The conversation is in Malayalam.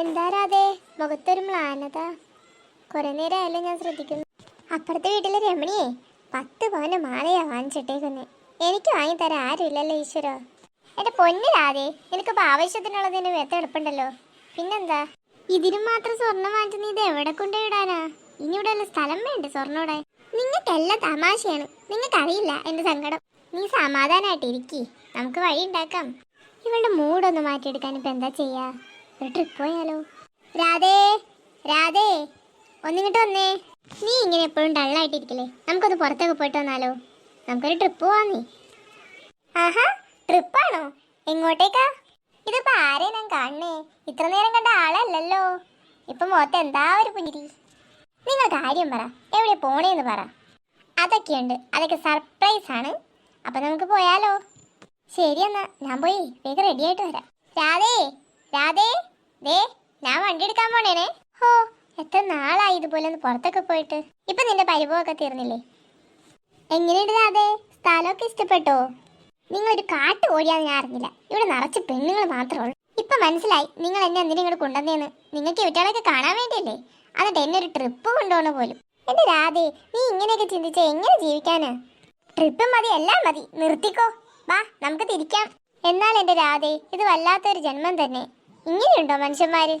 എന്താ രാധേ? മുഖത്തൊരു മ്ലാനത. കുറെ നേരമായല്ലോ ഞാൻ ശ്രദ്ധിക്കുന്നു. അപ്പുറത്തെ വീട്ടിലെ രമണിയെ പത്ത് പവന് മാലയാ വാങ്ങിച്ചിട്ടേക്കുന്നെ. എനിക്ക് വാങ്ങിത്തരാൻ ആരുമില്ലല്ലോ ഈശ്വര. എന്റെ പൊന്നു രാധേ നിനക്കിപ്പോ ആവശ്യത്തിനുള്ളതിന് വെത്ത എളുപ്പുണ്ടല്ലോ പിന്നെന്താ? ഇതിനും മാത്രം സ്വർണം നീ ഇത് എവിടെ കൊണ്ടുപോയിടാനാ? ഇനി ഇവിടെ ഉള്ള സ്ഥലം വേണ്ട സ്വർണോടെ നിങ്ങൾക്കെല്ലാം തമാശയാണ്. നിങ്ങൾക്കറിയില്ല എന്റെ സങ്കടം. നീ സമാധാനമായിട്ട് ഇരിക്കി നമുക്ക് വഴി ഉണ്ടാക്കാം. ഇവളുടെ മൂഡൊന്ന് മാറ്റിയെടുക്കാൻ ഇപ്പൊ എന്താ ചെയ്യാ? ട്രിപ്പ് പോയാലോ? രാധേ രാധേ ഒന്നിങ്ങോട്ട് വന്നേ. നീ ഇങ്ങനെ എപ്പോഴും ഡള്ളായിട്ടിരിക്കലേ നമുക്കൊന്ന് പുറത്തൊക്കെ പോയിട്ട് വന്നാലോ? നമുക്കൊരു ട്രിപ്പ് പോവാന്നേ. ആഹാ ട്രിപ്പാണോ എങ്ങോട്ടേക്കാ? ഇതിപ്പോ ആരെ ഞാൻ കാണണേ? ഇത്ര നേരം കണ്ട ആളല്ലല്ലോ. ഇപ്പൊ മുഖത്ത് എന്താ ഒരു പുഞ്ചിരി? നിങ്ങൾ കാര്യം പറ. എവിടെ പോണേന്ന് പറ. അതൊക്കെയുണ്ട്. അതൊക്കെ സർപ്രൈസ് ആണ്. അപ്പൊ നമുക്ക് പോയാലോ? ശരി എന്നാ ഞാൻ പോയി വേഗം റെഡി ആയിട്ട് വരാം. രാധേ രാധേ. ദേ ഞാൻ വണ്ടി എടുക്കാൻ പോണേനെ. ഹോ എത്ര നാളായി ഇതുപോലെ ഒന്ന് പുറത്തൊക്കെ പോയിട്ട്. ഇപ്പൊ നിന്റെ പരിഭവമൊക്കെ തീർന്നില്ലേ? എങ്ങനെയുണ്ട് അതെ സ്ഥലമൊക്കെ ഇഷ്ടപ്പെട്ടോ? നിങ്ങൾ ഒരു കാട്ടു ഓടിയാന്ന് ഞാൻ അറിഞ്ഞില്ല. ഇവിടെ നിറച്ച് പെണ്ണുങ്ങൾ മാത്രമേ ഉള്ളൂ. ഇപ്പൊ മനസ്സിലായി നിങ്ങൾ എന്നെ എന്തിനും ഇങ്ങോട്ട് കൊണ്ടുവന്നേന്ന്. നിങ്ങൾക്ക് ഇവറ്റകളൊക്കെ കാണാൻ വേണ്ടിയല്ലേ? എന്നിട്ട് എന്നെ ഒരു ട്രിപ്പ് കൊണ്ടുപോകണ പോലും. എന്റെ രാധേ നീ ഇങ്ങനെയൊക്കെ ചിന്തിച്ച എങ്ങനെ ജീവിക്കാന്? ട്രിപ്പ് മതി എല്ലാം മതി. നിർത്തിക്കോ. വാ നമുക്ക് തിരിക്കാം. എന്നാൽ എന്റെ രാധേ ഇത് വല്ലാത്തൊരു ജന്മം തന്നെ. ഇങ്ങനെയുണ്ടോ മനുഷ്യന്മാര്?